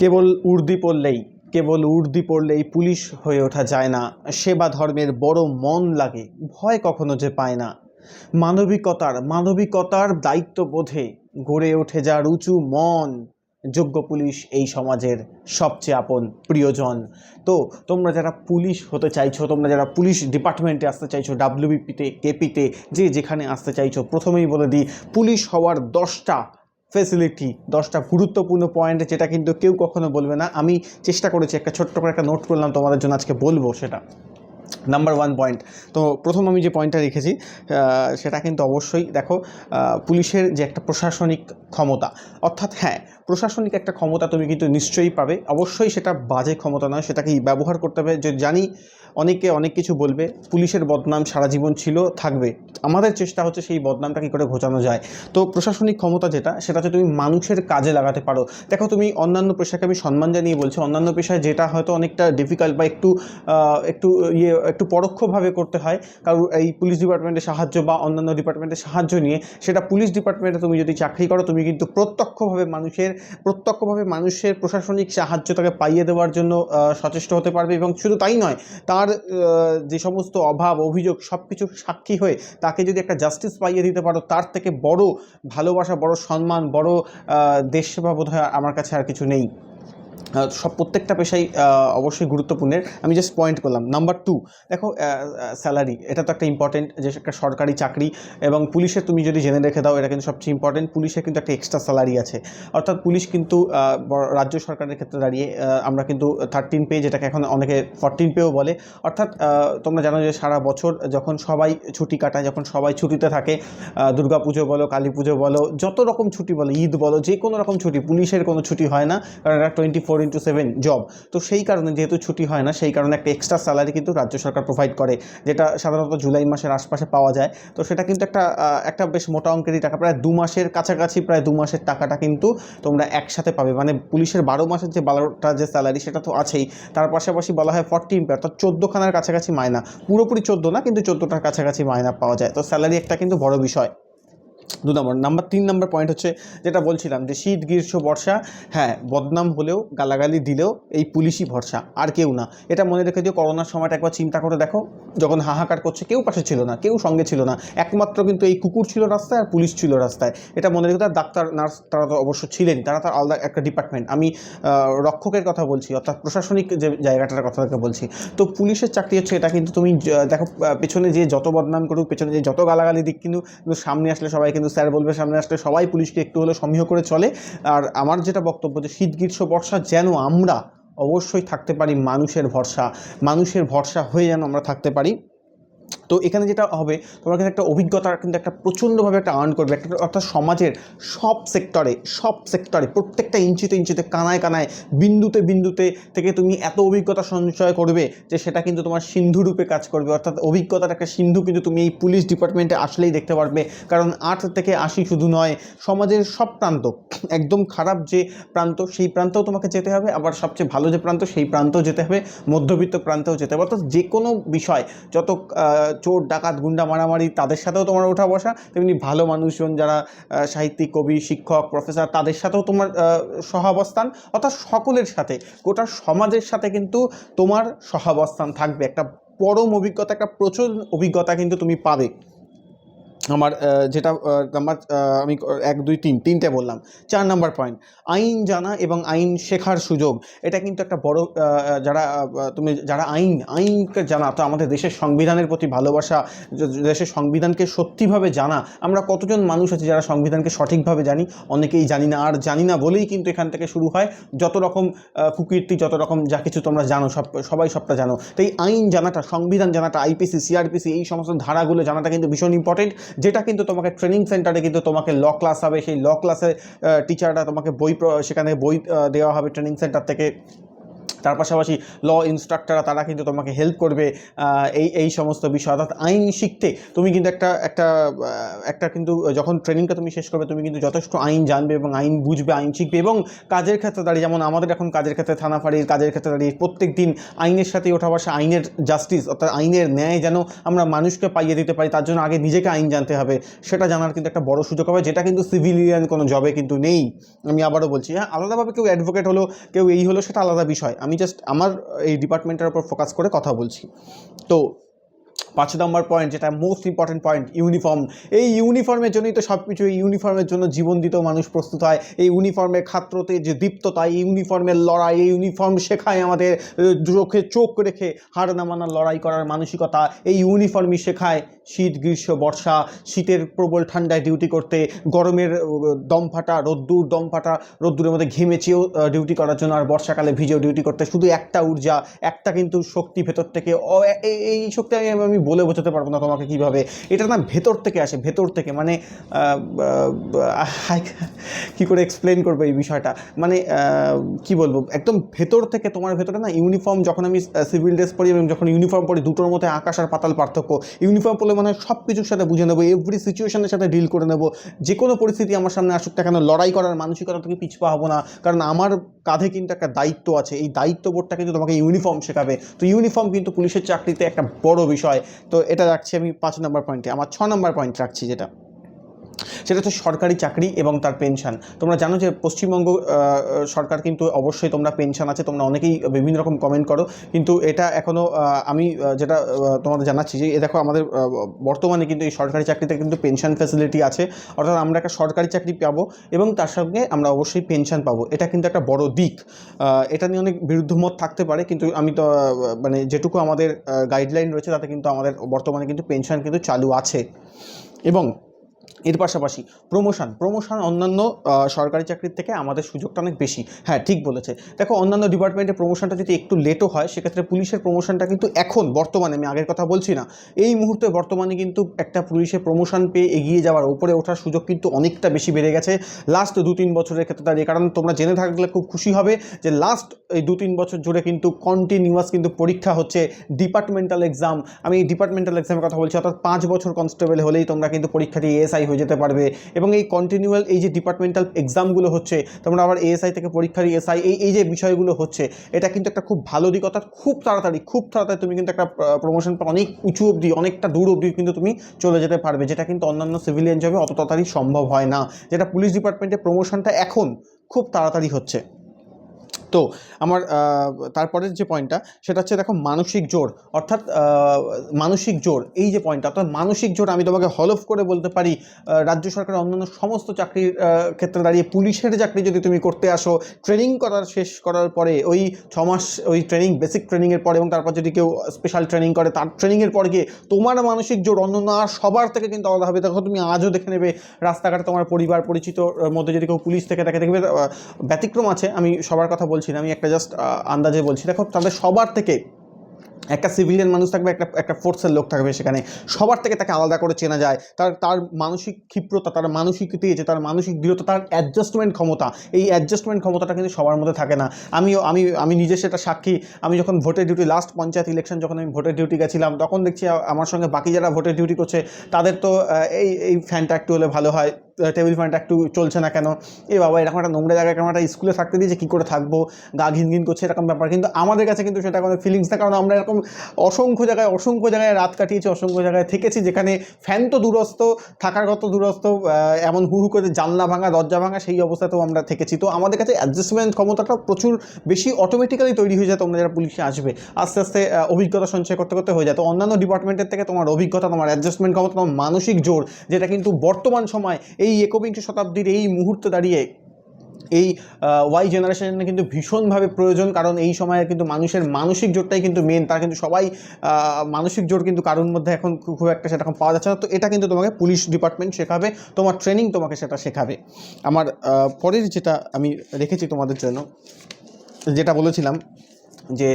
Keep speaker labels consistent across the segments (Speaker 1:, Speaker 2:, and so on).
Speaker 1: কেবল উর্দি পড়লেই, কেবল উর্দি পড়লেই পুলিশ হয়ে ওঠা যায় না। সেবা ধর্মের বড় মন লাগে, ভয় কখনো যে পায় না। মানবিকতার মানবিকতার দায়িত্ববোধে গড়ে ওঠে যার উঁচু মন, যোগ্য পুলিশ এই সমাজের সবচেয়ে আপন প্রিয়জন। তো, তোমরা যারা পুলিশ হতে চাইছো, তোমরা যারা পুলিশ ডিপার্টমেন্টে আসতে চাইছো ডাব্লিউবিপিতে কেপিতে যে যেখানে আসতে চাইছো, প্রথমেই বলে দিই, পুলিশ হওয়ার দশটা ফেসিলিটি দশটা গুরুত্বপূর্ণ পয়েন্ট যেটা কিন্তু কেউ কখনো বলবে না। আমি চেষ্টা করেছি একটা ছোট্ট করে একটা নোট করলাম, তোমাদের জন্য আজকে বলব সেটা। নাম্বার ওয়ান পয়েন্ট তো প্রথম আমি যে পয়েন্টটা রেখেছি সেটা কিন্তু অবশ্যই দেখো পুলিশের যে একটা প্রশাসনিক ক্ষমতা, অর্থাৎ হ্যাঁ প্রশাসনিক একটা ক্ষমতা তুমি কিন্তু নিশ্চয়ই পাবে। অবশ্যই সেটা বাজে ক্ষমতা নয় সেটাকে ব্যবহার করতে হবে। যে জানি অনেকে অনেক কিছু বলবে, পুলিশের বদনাম সারা জীবন ছিল, থাকবে। আমাদের চেষ্টা হচ্ছে সেই বদনামটা কী করে ঘোচানো যায়। তো প্রশাসনিক ক্ষমতা যেটা, সেটা হচ্ছে তুমি মানুষের কাজে লাগাতে পারো। দেখো তুমি অন্যান্য পেশাকে আমি সম্মান জানিয়ে বলছি, অন্যান্য পেশায় যেটা হয়তো অনেকটা ডিফিকাল্ট বা একটু একটু ইয়ে একটু পরোক্ষভাবে করতে হয়, কারণ এই পুলিশ ডিপার্টমেন্টের সাহায্য বা অন্যান্য ডিপার্টমেন্টের সাহায্য নিয়ে, সেটা পুলিশ ডিপার্টমেন্টে তুমি যদি চাকরি করো, তুমি কিন্তু প্রত্যক্ষভাবে মানুষের প্রত্যক্ষভাবে মানুষের প্রশাসনিক সাহায্য তাকে পাইয়ে দেওয়ার জন্য সচেষ্ট হতে পারবে এবং শুধু তাই নয়, তার যে সমস্ত অভাব, অভিযোগ সব কিছু সাক্ষী হয়ে তাকে যদি একটা জাস্টিস পাইয়ে দিতে পারো, তার থেকে বড় ভালোবাসা, বড় সম্মান, বড় দেশসেবা দেশ সেবা বোধ হয় আমার কাছে আর কিছু নেই। সব প্রত্যেকটা পেশাই অবশ্যই গুরুত্বপূর্ণের। আমি জাস্ট পয়েন্ট করলাম। নাম্বার টু দেখো স্যালারি এটা তো একটা ইম্পর্টেন্ট যে একটা সরকারি চাকরি এবং পুলিশের তুমি যদি জেনে রেখে দাও, এটা কিন্তু সবচেয়ে ইম্পর্টেন্ট পুলিশের কিন্তু একটা এক্সট্রা স্যালারি আছে। অর্থাৎ পুলিশ কিন্তু রাজ্য সরকারের ক্ষেত্রে দাঁড়িয়ে আমরা কিন্তু থার্টিন পে যেটাকে এখন অনেকে ফরটিন পেও বলে। অর্থাৎ তোমরা জানো যে সারা বছর যখন সবাই ছুটি কাটায়, যখন সবাই ছুটিতে থাকে দুর্গা পুজো বলো কালী পুজো বলো, যত রকম ছুটি বলো, ঈদ বলো, যে কোনো রকম ছুটি, পুলিশের কোনো ছুটি হয় না। কারণ এটা twenty four into seven job তো সেই কারণে যেহেতু ছুটি হয় না, সেই কারণে একটা এক্সট্রা স্যালারি কিন্তু রাজ্য সরকার প্রোভাইড করে, যেটা সাধারণত জুলাই মাসের আশপাশে পাওয়া যায়। তো সেটা কিন্তু একটা একটা বেশ মোটা অঙ্কেরই টাকা, প্রায় দু মাসের কাছাকাছি, প্রায় দু মাসের টাকাটা কিন্তু তোমরা একসাথে পাবে। মানে পুলিশের বারো মাসের যে বারোটা যে স্যালারি সেটা তো আছেই। তার পাশাপাশি বলা হয় ফর্টিন পে অর্থাৎ চোদ্দোখানার কাছাকাছি মায়না পুরোপুরি চোদ্দ না, কিন্তু চোদ্দোটার কাছাকাছি মায়না পাওয়া যায়। তো স্যালারি একটা কিন্তু বড় বিষয়। দু নম্বর। নাম্বার তিন নম্বর পয়েন্ট হচ্ছে যেটা বলছিলাম যে শীত, গ্রীষ্ম, বর্ষা হ্যাঁ বদনাম হলেও, গালাগালি দিলেও এই পুলিশই ভরসা, আর কেউ না। এটা মনে রেখে দিও, করোনার সময়টা একবার চিন্তা করে দেখো, যখন হাহাকার করছে, কেউ পাশে ছিল না, কেউ সঙ্গে ছিল না। একমাত্র কিন্তু এই কুকুর ছিল রাস্তায় আর পুলিশ ছিল রাস্তায়। এটা মনে রেখে ডাক্তার, নার্স তারা তো অবশ্য ছিলেন, তারা তার আলাদা একটা ডিপার্টমেন্ট আমি রক্ষকের কথা বলছি, অর্থাৎ প্রশাসনিক যে জায়গাটার কথা বলছি। তো পুলিশের চাকরি হচ্ছে এটা, কিন্তু তুমি দেখো পেছনে যে যত বদনাম করুক, পেছনে যে যত গালাগালি দিক, কিন্তু সামনে আসলে সবাই কিন্তু স্যার বলবে সামনে আসলে সবাই পুলিশকে একটু হলেও সমীহ করে চলে। আর আমার যেটা বক্তব্য যে শীত গ্রীষ্ম বর্ষা যেন আমরা অবশ্যই থাকতে পারি, মানুষের ভরসা মানুষের ভরসা হয়ে যেন আমরা থাকতে পারি। তো এখানে যেটা হবে, তোমার কাছে একটা অভিজ্ঞতা কিন্তু একটা প্রচণ্ডভাবে একটা আর্ন করবে। একটা অর্থাৎ সমাজের সব সেক্টরে সব সেক্টরে প্রত্যেকটা ইঞ্চিতে ইঞ্চিতে, কানায় কানায়, বিন্দুতে বিন্দুতে থেকে তুমি এত অভিজ্ঞতা সঞ্চয় করবে যে সেটা কিন্তু তোমার সিন্ধু রূপে কাজ করবে। অর্থাৎ অভিজ্ঞতার একটা সিন্ধু কিন্তু তুমি এই পুলিশ ডিপার্টমেন্টে আসলেই দেখতে পারবে। কারণ আট থেকে আশি শুধু নয়, সমাজের সব প্রান্ত, একদম খারাপ যে প্রান্ত, সেই প্রান্তেও তোমাকে যেতে হবে। আবার সবচেয়ে ভালো যে প্রান্ত, সেই প্রান্তেও যেতে হবে। মধ্যবিত্ত প্রান্তেও যেতে হবে। অর্থাৎ যে কোনো বিষয়, যত চোর, ডাকাত, গুন্ডা মারামারি, তাদের সাথেও তোমার ওঠা বসা। তেমনি ভালো মানুষজন যারা সাহিত্যিক, কবি, শিক্ষক, প্রফেসর, তাদের সাথেও তোমার সহাবস্থান। অর্থাৎ সকলের সাথে, গোটা সমাজের সাথে কিন্তু তোমার সহাবস্থান থাকবে। একটা পরম অভিজ্ঞতা, একটা প্রচুর অভিজ্ঞতা কিন্তু তুমি পাবে। আমার যেটা নাম্বার আমি, এক, দুই, তিন, তিনটে বললাম। চার নাম্বার পয়েন্ট আইন জানা এবং আইন শেখার সুযোগ। এটা কিন্তু একটা বড় যারা তুমি, যারা আইন, আইনকে জানা, তো আমাদের দেশের সংবিধানের প্রতি ভালোবাসা দেশের সংবিধানকে সত্যিভাবে জানা, আমরা কতজন মানুষ আছে যারা সংবিধানকে সঠিকভাবে জানি? অনেকেই জানি না, আর জানি না বলেই কিন্তু এখান থেকে শুরু হয়। যত রকম কুকীর্তি, যত রকম যা কিছু তোমরা জানো, সব, সবাই সবটা জানো। তো এই আইন জানাটা, সংবিধান জানাটা আইপিসি সিআরপিসি এই সমস্ত ধারাগুলো জানাটা কিন্তু ভীষণ ইম্পর্টেন্ট যেটা কিন্তু তোমাকে ট্রেনিং সেন্টারে কিন্তু তোমাকে ল ক্লাস হবে, সেই ল ক্লাসে টিচাররা তোমাকে বই সেখানে বই দেওয়া হবে ট্রেনিং সেন্টার থেকে। তার পাশাপাশি ল ইনস্ট্রাক্টররা তারা কিন্তু তোমাকে হেল্প করবে এই এই সমস্ত বিষয়। অর্থাৎ আইন শিখতে তুমি কিন্তু একটা একটা একটা কিন্তু, যখন ট্রেনিংটা তুমি শেষ করবে, তুমি কিন্তু যথেষ্ট আইন জানবে এবং আইন বুঝবে, আইন শিখবে এবং কাজের ক্ষেত্রে দাঁড়িয়ে, যেমন আমাদের এখন কাজের ক্ষেত্রে থানা ফাঁড়ির কাজের ক্ষেত্রে দাঁড়িয়ে প্রত্যেক দিন আইনের সাথে ওঠা বসা, আইনের জাস্টিস অর্থাৎ আইনের ন্যায় যেন আমরা মানুষকে পাইয়ে দিতে পারি, তার জন্য আগে নিজেকে আইন জানতে হবে। সেটা জানার কিন্তু একটা বড় সুযোগ হবে, যেটা কিন্তু সিভিলিয়ান কোনো জবে কিন্তু নেই। আমি আবারও বলছি হ্যাঁ আলাদাভাবে কেউ অ্যাডভোকেট হলো, কেউ এই হলো, সেটা আলাদা বিষয়। আমি জাস্ট আমার এই ডিপার্টমেন্টের উপর ফোকাস করে কথা বলছি। তো পাঁচ নম্বর পয়েন্ট যেটা মোস্ট ইম্পর্টেন্ট পয়েন্ট ইউনিফর্ম এই ইউনিফর্মের জন্যই তো সব কিছু এই ইউনিফর্মের জন্য জীবন দিতেও মানুষ প্রস্তুত হয়। এই ইউনিফর্মের খাত্রতে যে দীপ্ততা, এই ইউনিফর্মের লড়াই, এই ইউনিফর্ম শেখায় আমাদের চোখে চোখ রেখে হার না মানার লড়াই করার মানসিকতা, এই ইউনিফর্মই শেখায়। শীত, গ্রীষ্ম, বর্ষা, শীতের প্রবল ঠান্ডায় ডিউটি করতে, গরমের দম ফাটা, রোদ্দুর, দম ফাটা, রোদ্দুরের মধ্যে ঘেমেছেও ডিউটি করার জন্য আর বর্ষাকালে ভিজেও ডিউটি করতে। শুধু একটা ঊর্জা, একটা কিন্তু শক্তি ভেতর থেকে এই শক্তি আমি আমি বলে বোঝাতে পারব না তোমাকে কীভাবে। এটা না ভেতর থেকে আসে, ভেতর থেকে মানে কি করে এক্সপ্লেন করব এই বিষয়টা? মানে কি বলব, একদম ভেতর থেকে, তোমার ভেতরে না ইউনিফর্ম যখন আমি সিভিল ড্রেস পরি এবং যখন ইউনিফর্ম পরি, দুটোর মধ্যে আকাশ আর পাতাল পার্থক্য। ইউনিফর্ম পরলে মানে সব কিছুর সাথে বুঝে নেব এভরি সিচুয়েশনের সাথে ডিল করে নেব। যে কোনো পরিস্থিতি আমার সামনে আসুক না কেন, লড়াই করার মানসিকতা থেকে পিছপা হব না। কারণ আমার কাঁধে কিন্তু একটা দায়িত্ব আছে, এই দায়িত্ববোধটা কিন্তু তোমাকে ইউনিফর্ম শেখাবে। তো ইউনিফর্ম কিন্তু পুলিশের চাকরিতে একটা বড় বিষয়। তো এটা রাখছি আমি পাঁচ নম্বর পয়েন্টে আমার ছ নম্বর পয়েন্ট রাখছি যেটা। সেটা হচ্ছে সরকারি চাকরি এবং তার পেনশন তোমরা জানো যে পশ্চিমবঙ্গ সরকার কিন্তু অবশ্যই তোমরা পেনশন আছে, তোমরা অনেকেই বিভিন্ন রকম কমেন্ট করো। কিন্তু এটা এখনও আমি যেটা তোমাদের জানাচ্ছি যে দেখো আমাদের বর্তমানে কিন্তু এই সরকারি চাকরিতে কিন্তু পেনশন ফ্যাসিলিটি আছে। অর্থাৎ আমরা একটা সরকারি চাকরি পাবো এবং তার সঙ্গে আমরা অবশ্যই পেনশন পাবো। এটা কিন্তু একটা বড় দিক। এটা নিয়ে অনেক বিরুদ্ধমত থাকতে পারে, কিন্তু আমি তো মানে যেটুকু আমাদের গাইডলাইন রয়েছে, তাতে কিন্তু আমাদের বর্তমানে কিন্তু পেনশন কিন্তু চালু আছে। এবং এর পাশাপাশি প্রমোশন প্রমোশন অন্যান্য সরকারি চাকরির থেকে আমাদের সুযোগটা অনেক বেশি। হ্যাঁ ঠিক বলেছে। দেখো, অন্যান্য ডিপার্টমেন্টে প্রমোশনটা যদি একটু লেটও হয়, সেক্ষেত্রে পুলিশের প্রমোশনটা কিন্তু এখন, বর্তমানে, আমি আগের কথা বলছি না। এই মুহূর্তে বর্তমানে কিন্তু একটা পুলিশের প্রমোশন পেয়ে এগিয়ে যাওয়ার উপরে ওঠার সুযোগ কিন্তু অনেকটা বেশি বেড়ে গেছে। লাস্ট দু তিন বছরের ক্ষেত্রে দাঁড়িয়ে, কারণ তোমরা জেনে থাকলে খুব খুশি হবে যে লাস্ট এই দু তিন বছর জুড়ে কিন্তু কন্টিনিউয়াস কিন্তু পরীক্ষা হচ্ছে ডিপার্টমেন্টাল এক্সাম আমি ডিপার্টমেন্টাল এক্সামের কথা বলছি, অর্থাৎ পাঁচ বছর কনস্টেবল হলেই তোমরা কিন্তু পরীক্ষা দিয়ে এএসআই হয়ে যেতে পারবে এবং এই কন্টিনিউয়াল এই যে ডিপার্টমেন্টাল এক্সামগুলো হচ্ছে, তোমরা আবার এএসআই থেকে পরীক্ষার এসআই, এই এই যে বিষয়গুলো হচ্ছে, এটা কিন্তু একটা খুব ভালো দিক, অর্থাৎ খুব তাড়াতাড়ি খুব তাড়াতাড়ি তুমি কিন্তু একটা প্রমোশন অনেক উঁচু অবধি, অনেকটা দূর অবধি কিন্তু তুমি চলে যেতে পারবে, যেটা কিন্তু অন্যান্য সিভিলিয়ান জবে অত তাড়াতাড়ি সম্ভব হয় না, যেটা পুলিশ ডিপার্টমেন্টে প্রমোশনটা এখন খুব তাড়াতাড়ি হচ্ছে। তো আমার তারপরের যে পয়েন্টটা সেটা হচ্ছে দেখো মানসিক জোর। অর্থাৎ মানসিক জোর, এই যে পয়েন্টটা অর্থাৎ মানসিক জোর আমি তোমাকে হলফ করে বলতে পারি রাজ্য সরকারের অন্যান্য সমস্ত চাকরির ক্ষেত্রে দাঁড়িয়ে পুলিশের চাকরি যদি তুমি করতে আসো ট্রেনিং করার শেষ করার পরে, ওই ছ মাস ওই ট্রেনিং বেসিক ট্রেনিংয়ের পরে এবং তারপর যদি কেউ স্পেশাল ট্রেনিং করে, তার ট্রেনিংয়ের পর গিয়ে তোমার মানসিক জোর অন্যান্য আর সবার থেকে কিন্তু আলাদা হবে। দেখো তুমি আজও দেখে নেবে, রাস্তাঘাটে তোমার পরিবার পরিচিত মধ্যে যদি কেউ পুলিশ থেকে দেখে, দেখবে ব্যতিক্রম আছে, আমি সবার কথা বলছি। না, আমি একটা জাস্ট আন্দাজে বলছি। দেখো, তাদের সবার থেকে একটা সিভিলিয়ান মানুষ থাকবে, একটা একটা ফোর্সের লোক থাকবে সেখানে। সবার থেকে তাকে আলাদা করে চেনা যায়। তার তার মানসিক ক্ষিপ্রতা, তার মানসিক তেজ তার মানসিক দৃঢ়তা, তার অ্যাডজাস্টমেন্ট ক্ষমতা, এই অ্যাডজাস্টমেন্ট ক্ষমতাটা কিন্তু সবার মধ্যে থাকে না। আমিও, আমি আমি নিজে সেটা সাক্ষী। আমি যখন ভোটের ডিউটি লাস্ট পঞ্চায়েত ইলেকশন যখন আমি ভোটের ডিউটি গেছিলাম, তখন দেখছি আমার সঙ্গে বাকি যারা ভোটের ডিউটি করছে, তাদের তো এই এই ফ্যানটা একটু হলে ভালো হয়। টেবিল ফ্যানটা একটু চলছে না কেন? এ বাবা, এরকম একটা নোংরা জায়গায় কেমন একটা স্কুলে থাকতে দিয়েছে কী করে থাকব? গা ঘিন ঘিন করছে, এরকম ব্যাপার। কিন্তু আমাদের কাছে কিন্তু সেটা কোনো ফিলিংস না, কারণ আমরা এরকম অসংখ্য জায়গায় অসংখ্য জায়গায় রাত কাটিয়েছি, অসংখ্য জায়গায় থেকেছি, যেখানে ফ্যান তো দূরস্থ থাকার কত দূরস্থ এমন হুড়ু করে জানলা ভাঙা, দরজা ভাঙা, সেই অবস্থাতেও আমরা থেকেছি। তো আমাদের কাছে অ্যাডজাস্টমেন্ট ক্ষমতাটা প্রচুর বেশি অটোমেটিক্যালি তৈরি হয়ে যায়, তোমরা যারা পুলিশে আসবে। আস্তে আস্তে অভিজ্ঞতা সঞ্চয় করতে করতে হয়ে যায়। তো অন্যান্য ডিপার্টমেন্টের থেকে তোমার অভিজ্ঞতা, তোমার অ্যাডজাস্টমেন্ট ক্ষমতা, তোমার মানসিক জোর, যেটা কিন্তু বর্তমান সময় এই একবিংশ শতাব্দীর এই মুহূর্তে দাঁড়িয়ে এই ওয়াই জেনারেশনে কিন্তু ভীষণভাবে প্রয়োজন, কারণ এই সময়ে কিন্তু মানুষের মানসিক জোরটাই কিন্তু মেন তারা কিন্তু সবাই মানসিক জোর কিন্তু কারোর মধ্যে এখন খুব একটা সেরকম পাওয়া যাচ্ছে না। তো এটা কিন্তু তোমাকে পুলিশ ডিপার্টমেন্ট শেখাবে, তোমার ট্রেনিং তোমাকে সেটা শেখাবে। আমার পরের যেটা আমি রেখেছি তোমাদের জন্য, যেটা বলেছিলাম যে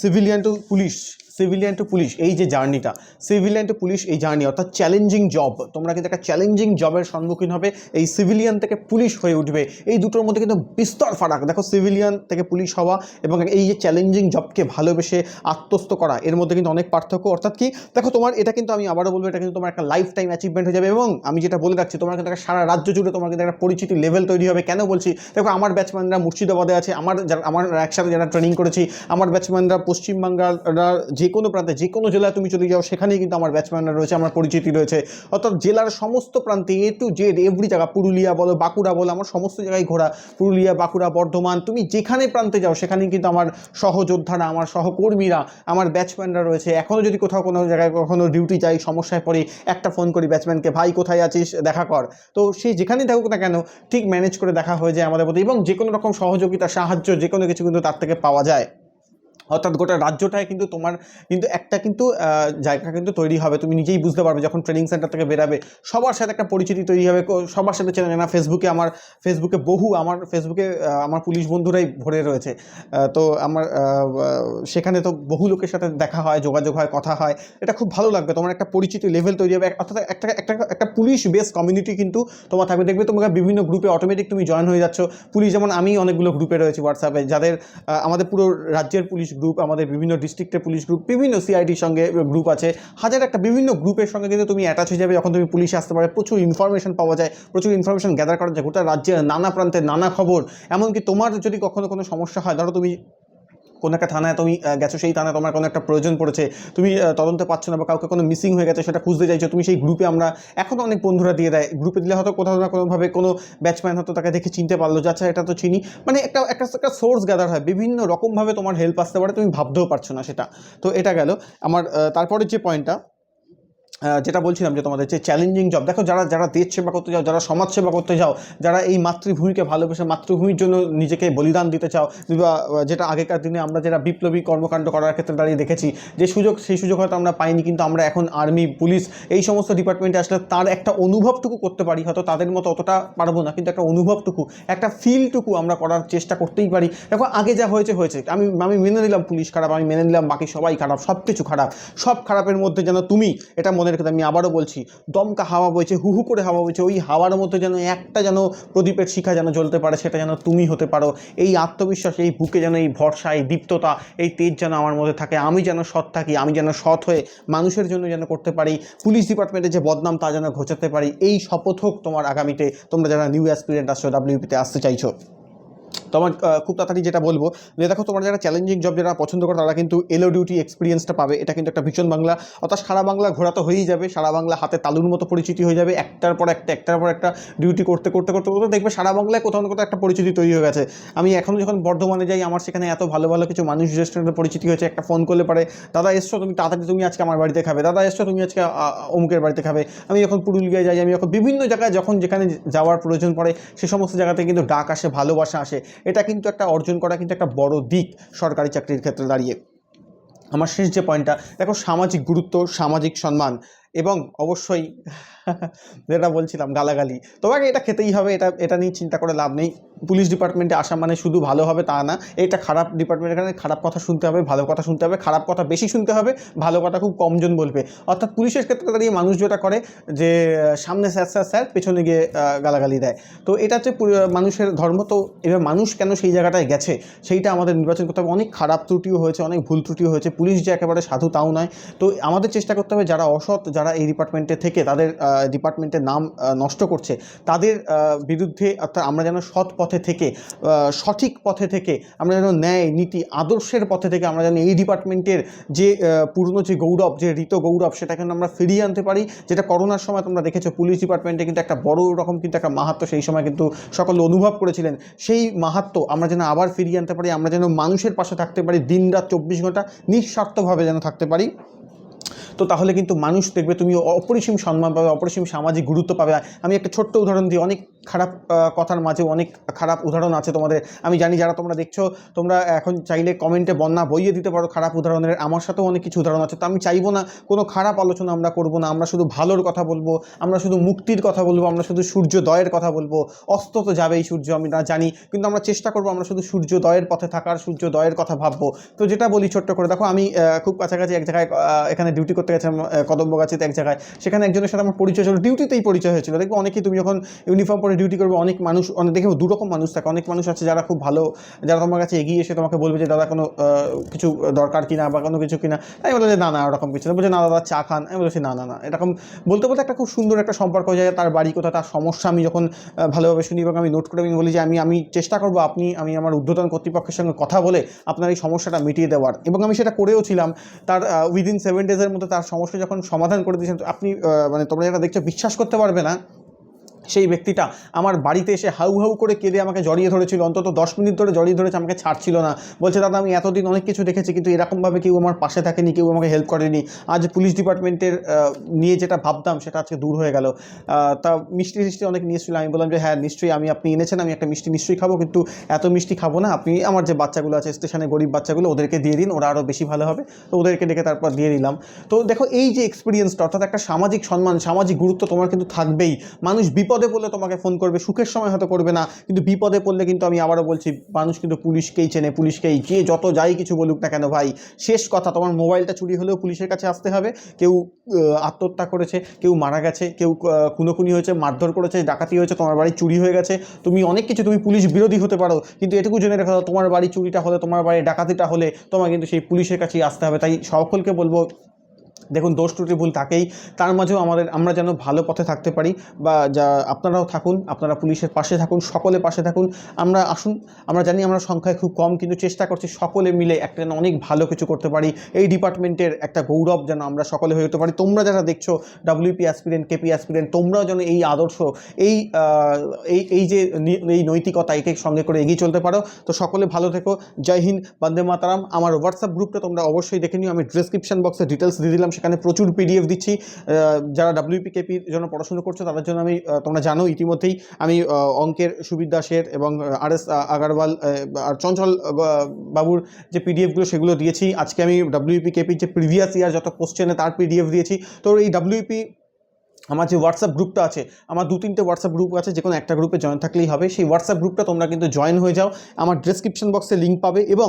Speaker 1: civilian to police civilian to police এই যে জার্নিটা সিভিলিয়ান টু পুলিশ এই জার্নি অর্থাৎ চ্যালেঞ্জিং জব তোমরা কিন্তু একটা চ্যালেঞ্জিং জবের সম্মুখীন হবে, এই সিভিলিয়ান থেকে পুলিশ হয়ে উঠবে, এই দুটোর মধ্যে কিন্তু বিস্তর ফারাক, দেখো সিভিলিয়ান থেকে পুলিশ হওয়া এবং এই যে চ্যালেঞ্জিং জবকে ভালোবেসে আত্মস্থ করা, এর মধ্যে কিন্তু অনেক পার্থক্য, অর্থাৎ কি, দেখো তোমার এটা কিন্তু আমি আবারও বলব, এটা কিন্তু তোমার একটা লাইফ টাইম অ্যাচিভমেন্ট হয়ে যাবে এবং আমি যেটা বলে রাখছি তোমার কিন্তু সারা রাজ্য জুড়ে তোমার কিন্তু একটা পরিচিতি লেভেল তৈরি হবে, কেন বলছি, দেখো আমার ব্যাটসম্যানরা মুর্শিদাবাদে আছে, আমার আমার একসাথে যারা ট্রেনিং করেছি, আমার ব্যাটসম্যানরা পশ্চিমবাংলার যে কোনো প্রান্তে যে কোনো জেলায় তুমি চলে যাও, সেখানেই কিন্তু আমার ব্যাটসম্যানরা রয়েছে, আমার পরিচিতি রয়েছে। অর্থাৎ জেলার সমস্ত প্রান্তে এ টু জেড এভরি জায়গা, পুরুলিয়া বলো, বাঁকুড়া বলো, আমার সমস্ত জায়গায় ঘোরা। পুরুলিয়া, বাঁকুড়া, বর্ধমান, তুমি যেখানে প্রান্তে যাও, সেখানেই কিন্তু আমার সহযোদ্ধারা, আমার সহকর্মীরা, আমার ব্যাটসম্যানরা রয়েছে। এখনও যদি কোথাও কোনো জায়গায় কখনো ডিউটি যাই, সমস্যায় পড়ি, একটা ফোন করি ব্যাটসম্যানকে ভাই, কোথায় আছিস? দেখা কর। তো সে যেখানেই থাকুক না কেন, ঠিক ম্যানেজ করে দেখা হয়ে যায় আমাদের মধ্যে এবং যে কোনো রকম সহযোগিতা, সাহায্য যে কোনো কিছু কিন্তু তার থেকে পাওয়া যায়। অর্থাৎ গোটা রাজ্যটায় কিন্তু তোমার কিন্তু একটা কিন্তু জায়গা কিন্তু তৈরি হবে। তুমি নিজেই বুঝতে পারবে যখন ট্রেনিং সেন্টার থেকে বেরাবে, সবার সাথে একটা পরিচিতি তৈরি হবে। সবার সাথে চেনা জানা ফেসবুকে আমার ফেসবুকে বহু আমার ফেসবুকে আমার পুলিশ বন্ধুরাই ভরে রয়েছে। তো আমার সেখানে তো বহু লোকের সাথে দেখা হয়, যোগাযোগ হয়, কথা হয়। এটা খুব ভালো লাগবে। তোমার একটা পরিচিতি লেভেল তৈরি হবে। অর্থাৎ একটা একটা একটা পুলিশ বেস কমিউনিটি কিন্তু তোমার থাকবে। দেখবে তোমাকে বিভিন্ন গ্রুপে অটোমেটিক তুমি জয়েন হয়ে যাচ্ছ। পুলিশ যেমন আমি অনেকগুলো গ্রুপে রয়েছি হোয়াটসঅ্যাপে যাদের আমাদের পুরো রাজ্যের পুলিশ গ্রুপ আমাদের বিভিন্ন ডিস্ট্রিক্টের পুলিশ গ্রুপ বিভিন্ন সিআইডির সঙ্গে গ্রুপ আছে। হাজার একটা বিভিন্ন গ্রুপের সঙ্গে কিন্তু তুমি অ্যাটাচ হয়ে যাবে। যখন তুমি পুলিশে আসতে পারে প্রচুর ইনফরমেশন পাওয়া যায়, প্রচুর ইনফরমেশন গ্যাদার করা যায়। গোটা রাজ্যের নানা প্রান্তে নানা খবর। এমনকি তোমার যদি কখনো কোনো সমস্যা হয়, ধরো তুমি কোনো একটা থানায় তুমি গেছো, সেই থানায় তোমার কোনো একটা প্রয়োজন পড়েছে, তুমি তদন্ত পাচ্ছ না বা কাউকে কোনো মিসিং হয়ে গেছে, সেটা খুঁজতে চাইছো, তুমি সেই গ্রুপে আমরা এখনও অনেক বন্ধুরা দিয়ে দেয়। গ্রুপে দিলে হয়তো কোথাও না কোনোভাবে কোনো ব্যাটসম্যান হয়তো তাকে দেখে চিনতে পারল যে আচ্ছা এটা তো চিনি। মানে একটা একটা একটা সোর্স গ্যাদার হয়, বিভিন্ন রকমভাবে তোমার হেল্প আসতে পারে, তুমি ভাবতেও পারছ না সেটা। তো এটা গেল। আমার তারপরের যে পয়েন্টটা যেটা বলছিলাম যে তোমাদের যে চ্যালেঞ্জিং জব দেখো যারা যারা দেশ সেবা করতে যাও যারা সমাজ সেবা করতে যাও যারা এই মাতৃভূমিকে ভালোবেসে মাতৃভূমির জন্য নিজেকে বলিদান দিতে চাও বা যেটা আগেকার দিনে আমরা যারা বিপ্লবী কর্মকাণ্ড করার ক্ষেত্রে দাঁড়িয়ে দেখেছি, যে সুযোগ, সেই সুযোগ হয়তো আমরা পাইনি, কিন্তু আমরা এখন আর্মি পুলিশ এই সমস্ত ডিপার্টমেন্টে আসলে তার একটা অনুভবটুকু করতে পারি, হয়তো তাদের মতো অতটা পারব না, কিন্তু একটা অনুভবটুকু, একটা ফিলটুকু আমরা করার চেষ্টা করতেই পারি। দেখো, আগে যা হয়েছে হয়েছে। আমি আমি মেনে নিলাম পুলিশ খারাপ, আমি মেনে নিলাম বাকি সবাই খারাপ সব কিছু খারাপ, সব খারাপের মধ্যে যেন তুমি এটা মনে রেখে দাও, আমি আবারও বলছি দমকা হাওয়া বইছে হু হু করে হাওয়া বইছে ওই হাওয়ার মধ্যে যেন একটা যেন প্রদীপের শিখা যেন জ্বলতে পারে সেটা যেন তুমি হতে পারো। এই আত্মবিশ্বাস এই বুকে যেন এই ভরসা এই দীপ্ততা এই তেজ যেন আমার মধ্যে থাকে আমি যেন সৎ থাকি আমি যেন সৎ হয়ে মানুষের জন্য যেন করতে পারি পুলিশ ডিপার্টমেন্টে যে বদনাম তা যেন ঘোচাতে পারি এই শপথ হোক তোমার আগামীতে তোমরা যারা নিউ অ্যাসপিরিয়েন্ট আসছো ডাব্লিউপিতে আসতে চাইছো। তো আমার খুব তাড়াতাড়ি যেটা বলব, যে দেখো তোমরা যারা চ্যালেঞ্জিং জব যারা পছন্দ করো, তারা কিন্তু এলো ডিউটি এক্সপিরিয়েন্সটা পাবে। এটা কিন্তু একটা ভীষণ বাংলা, অর্থাৎ সারা বাংলা ঘোরা তো হয়েই যাবে, সারা বাংলা হাতে তালুর মতো পরিচিতি হয়ে যাবে, একটার পর একটা, একটার পর একটা ডিউটি করতে করতে করতে করতে, দেখবে সারা বাংলায় কোথাও না কোথাও একটা পরিচিতি তৈরি হয়ে গেছে। আমি এখনও যখন বর্ধমানে যাই, আমার সেখানে এত ভালো ভালো কিছু মানুষ রেস্টুরেন্টের পরিচিতি হয়েছে, একটা ফোন করলে পারে, দাদা এসছো, তুমি তাড়াতাড়ি, তুমি আজকে আমার বাড়িতে খাবে, দাদা এসছো, তুমি আজকে অমুকের বাড়িতে খাবে। আমি যখন পুরুলিয়ায় যাই, আমি যখন বিভিন্ন জায়গায় যখন যেখানে যাওয়ার প্রয়োজন পড়ে, সে সমস্ত জায়গাতে কিন্তু ডাক আসে, ভালোবাসা আসে। এটা কিন্তু একটা অর্জন করা কিন্তু একটা বড় দিক সরকারি চাকরির ক্ষেত্রে দাঁড়িয়ে। আমার শেষ যে পয়েন্টটা দেখো সামাজিক গুরুত্ব, সামাজিক সম্মান এবং অবশ্যই যেটা বলছিলাম, গালাগালি। তোমাকে এটা খেতেই হবে, এটা এটা নিয়ে চিন্তা করে লাভ নেই। পুলিশ ডিপার্টমেন্টে আসা মানে শুধু ভালো হবে তা না, এটা খারাপ ডিপার্টমেন্ট এখানে খারাপ কথা শুনতে হবে, ভালো কথা শুনতে হবে, খারাপ কথা বেশি শুনতে হবে, ভালো কথা খুব কমজন বলবে। অর্থাৎ পুলিশের ক্ষেত্রে দাঁড়িয়ে মানুষ যেটা করে, যে, সামনে স্যার স্যার স্যার, পেছনে গিয়ে গালাগালি দেয়। তো এটা হচ্ছে মানুষের ধর্ম, তো এবার মানুষ কেন সেই জায়গাটায় গেছে? সেইটা আমাদের নির্বাচন করতে হবে। অনেক খারাপ ত্রুটিও হয়েছে, অনেক ভুল ত্রুটিও হয়েছে। পুলিশ যে একেবারে সাধু তাও নয়। তো আমাদের চেষ্টা করতে হবে, যারা অসৎ, যারা এই ডিপার্টমেন্টে থেকে তাদের ডিপার্টমেন্টের নাম নষ্ট করছে, তাদের বিরুদ্ধে অর্থাৎ আমরা যেন সৎ পথে থেকে সঠিক পথে থেকে আমরা যেন ন্যায়, নীতি, আদর্শের পথে থেকে আমরা যেন এই ডিপার্টমেন্টের যে পুরনো যে গৌরব, যে ঋত গৌরব, সেটাকে যেন আমরা ফিরিয়ে আনতে পারি, যেটা করোনার সময় তোমরা দেখেছ, পুলিশ ডিপার্টমেন্টে কিন্তু একটা বড় রকম কিন্তু একটা মাহাত্ম, সেই সময় কিন্তু সকল অনুভব করেছিলেন, সেই মাহাত্ম আমরা যেন আবার ফিরিয়ে আনতে পারি, আমরা যেন মানুষের পাশে থাকতে পারি দিন রাত চব্বিশ ঘণ্টা নিঃস্বার্থভাবে যেন থাকতে পারি। তো তাহলে কিন্তু মানুষ দেখবে তুমি অপরিসীম সম্মান পাবে, অপরিসীম সামাজিক গুরুত্ব পাবে। আমি একটা ছোট্ট উদাহরণ দিই, অনেক খারাপ কথার মাঝে অনেক খারাপ উদাহরণ আছে তোমাদের। আমি জানি যারা তোমরা দেখছ, তোমরা এখন চাইলে কমেন্টে বন্যা বইয়ে দিতে পারো খারাপ উদাহরণের। আমার সাথেও অনেক কিছু উদাহরণ আছে। তো আমি চাইব না, কোনো খারাপ আলোচনা আমরা করব না। আমরা শুধু ভালোর কথা বলব, আমরা শুধু মুক্তির কথা বলব, আমরা শুধু সূর্যোদয়ের কথা বলব। অস্ত তো যাবেই সূর্য, আমি না জানি। কিন্তু আমরা চেষ্টা করব আমরা শুধু সূর্যোদয়ের পথে থাকার সূর্যোদয়ের কথা ভাববো। তো যেটা বলি ছোট্ট করে, দেখো আমি খুব কাছাকাছি এক জায়গায় এখানে ডিউটি করতে গেছিলাম কদম্বগাছিতে এক জায়গায়। সেখানে একজনের সাথে আমার পরিচয় ছিল ডিউটিতেই পরিচয় হয়েছিল। দেখব অনেকেই তুমি যখন ইউনিফর্ম পরে ডিউটি করবে, অনেক মানুষ, অনেক দেখে দুরকম মানুষ থাকে। অনেক মানুষ আছে যারা খুব ভালো, যারা তোমার কাছে এগিয়ে এসে তোমাকে বলবে যে, দাদা, কোনো কিছু দরকার কিনা বা কোনো কিছু কিনা? আমি বললাম যে, না না, ওরকম কিছু না। বলছে, না, দাদা, চা খান। আমি বলছি, না না না। এরকম বলতে বলতে একটা খুব সুন্দর একটা সম্পর্ক হয়ে যায়। তার বাড়ি কোথায়, তার সমস্যা আমি যখন ভালোভাবে শুনি এবং আমি নোট করে আমি বলি যে, আমি আমি চেষ্টা করব আপনি, আমি আমার ঊর্ধ্বতন কর্তৃপক্ষের সঙ্গে কথা বলে আপনার এই সমস্যাটা মিটিয়ে দেওয়ার। এবং আমি সেটা করেও ছিলাম তার উইদিন সেভেন ডেজের মধ্যে তার সমস্যা যখন সমাধান করে দিয়েছেন আপনি মানে তোমরা যেটা দেখছ, বিশ্বাস করতে পারবে না। সেই ব্যক্তিটা আমার বাড়িতে এসে হাউ হাউ করে কেঁদে আমাকে জড়িয়ে ধরেছিল, অন্তত দশ মিনিট ধরে জড়িয়ে ধরেছে, আমাকে ছাড়ছিল না। বলছে, দাদা, আমি এতদিন অনেক কিছু দেখেছি, কিন্তু এরকমভাবে কেউ আমার পাশে থাকেনি, কেউ আমাকে হেল্প করেনি। আজ পুলিশ ডিপার্টমেন্টের নিয়ে যেটা ভাবতাম, সেটা আজকে দূর হয়ে গেল। তা মিষ্টি মিষ্টি অনেক নিয়েছিল। আমি বললাম যে হ্যাঁ নিশ্চয়ই আমি, আপনি এনেছেন, আমি একটা মিষ্টি নিশ্চয়ই খাব, কিন্তু এত মিষ্টি খাব না। আপনি, আমার যে বাচ্চাগুলো আছে, স্টেশনে গরিব বাচ্চাগুলো, ওদেরকে দিয়ে দিন, ওরা আরও বেশি ভালো হবে। তো ওদেরকে ডেকে তারপর দিয়ে দিলাম। তো দেখো, এই যে এক্সপিরিয়েন্সটা অর্থাৎ একটা সামাজিক সম্মান, সামাজিক গুরুত্ব তোমার কিন্তু থাকবেই। মানুষ বিপদে পড়লে তোমাকে ফোন করবে, সুখের সময় হয়তো করবে না, কিন্তু বিপদে পড়লে কিন্তু আমি আবারও বলছি, মানুষ কিন্তু পুলিশকেই চেনে, পুলিশকেই যে যত যাই কিছু বলুক না কেন ভাই, শেষ কথা তোমার মোবাইলটা চুরি হলেও পুলিশের কাছে আসতে হবে, কেউ আত্মহত্যা করেছে, কেউ মারা গেছে, কেউ খুনোখুনি হয়েছে, মারধর করেছে, ডাকাতি হয়েছে, তোমার বাড়ি চুরি হয়ে গেছে, তুমি অনেক কিছু, তুমি পুলিশ বিরোধী হতে পারো, কিন্তু এটুকু জেনে রেখো, তোমার বাড়ি চুরিটা হলে, তোমার বাড়ি ডাকাতিটা হলে তোমার কিন্তু সেই পুলিশের কাছেই আসতে হবে, তাই সকলকে বলব দেখুন, দোষ ত্রুটি ভুল থাকেই। তার মাঝেও আমাদের, আমরা যেন ভালো পথে থাকতে পারি বা যা, আপনারাও থাকুন, আপনারা পুলিশের পাশে থাকুন সকলে পাশে থাকুন। আমরা আসুন, আমরা জানি আমরা সংখ্যায় খুব কম, কিন্তু চেষ্টা করছি সকলে মিলে একটা যেন অনেক ভালো কিছু করতে পারি। এই ডিপার্টমেন্টের একটা গৌরব যেন আমরা সকলে হয়ে উঠতে পারি। তোমরা যারা দেখছ ডাব্লিউপি অ্যাসপিরেন্ট কেপি অ্যাসপিরেন্ট তোমরাও যেন এই আদর্শ, এই এই এই যে এই নৈতিকতা একে সঙ্গে করে এগিয়ে চলতে পারো। তো সকলে ভালো থেকো। জয় হিন্দ, বন্দে মাতারাম। আমার হোয়াটসঅ্যাপ গ্রুপটা তোমরা অবশ্যই দেখে নিও। আমি ডিসক্রিপশন বক্সে ডিটেলস দিয়ে দিলাম। সেখানে প্রচুর পিডিএফ দিচ্ছি। যারা ডাব্লিউপি কেপির জন্য পড়াশোনা করছ, তাদের জন্য আমি তোমরা জানো ইতিমধ্যেই আমি অঙ্কের অঙ্কের সুবিদ্যাসের এবং আর এস আগারওয়াল আর চঞ্চল বাবুর যে পিডিএফগুলো সেগুলো দিয়েছি। আজকে আমি ডাব্লিউপি কেপির যে প্রিভিয়াস ইয়ার যত কোশ্চেনে তার পিডিএফ দিয়েছি। তো এই ডাব্লিউপি আমার যে হোয়াটসঅ্যাপ গ্রুপটা আছে, আমার দু তিনটে হোয়াটসঅ্যাপ গ্রুপ আছে, যে কোনো একটা গ্রুপে জয়েন থাকলেই হবে। সেই হোয়াটসঅ্যাপ গ্রুপটা তোমরা কিন্তু জয়েন হয়ে যাও। আমার ডিসক্রিপশন বক্সে লিঙ্ক পাবে এবং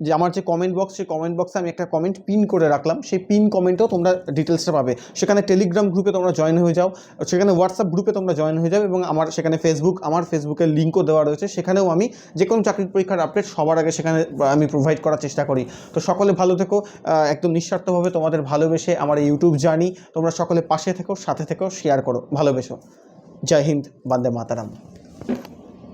Speaker 1: যে আমার যে কমেন্ট বক্স সেই কমেন্ট বক্সে আমি একটা কমেন্ট পিন করে রাখলাম। সেই পিন কমেন্টেও তোমরা ডিটেলসটা পাবে। সেখানে টেলিগ্রাম গ্রুপে তোমরা জয়েন হয়ে যাও। সেখানে হোয়াটসঅ্যাপ গ্রুপে তোমরা জয়েন হয়ে যাও এবং আমার সেখানে ফেসবুক আমার ফেসবুকের লিঙ্কও দেওয়া রয়েছে। সেখানেও আমি যে কোনো চাকরির পরীক্ষার আপডেট সবার আগে সেখানে আমি প্রোভাইড করার চেষ্টা করি। তো সকলে ভালো থেকো। একদম নিঃস্বার্থভাবে তোমাদের ভালোবেসে আমার ইউটিউব জার্নি তোমরা সকলে পাশে থেকো, সাথে থেকো শেয়ার করো। ভালোবেসো। জয় হিন্দ, বন্দে মাতারাম।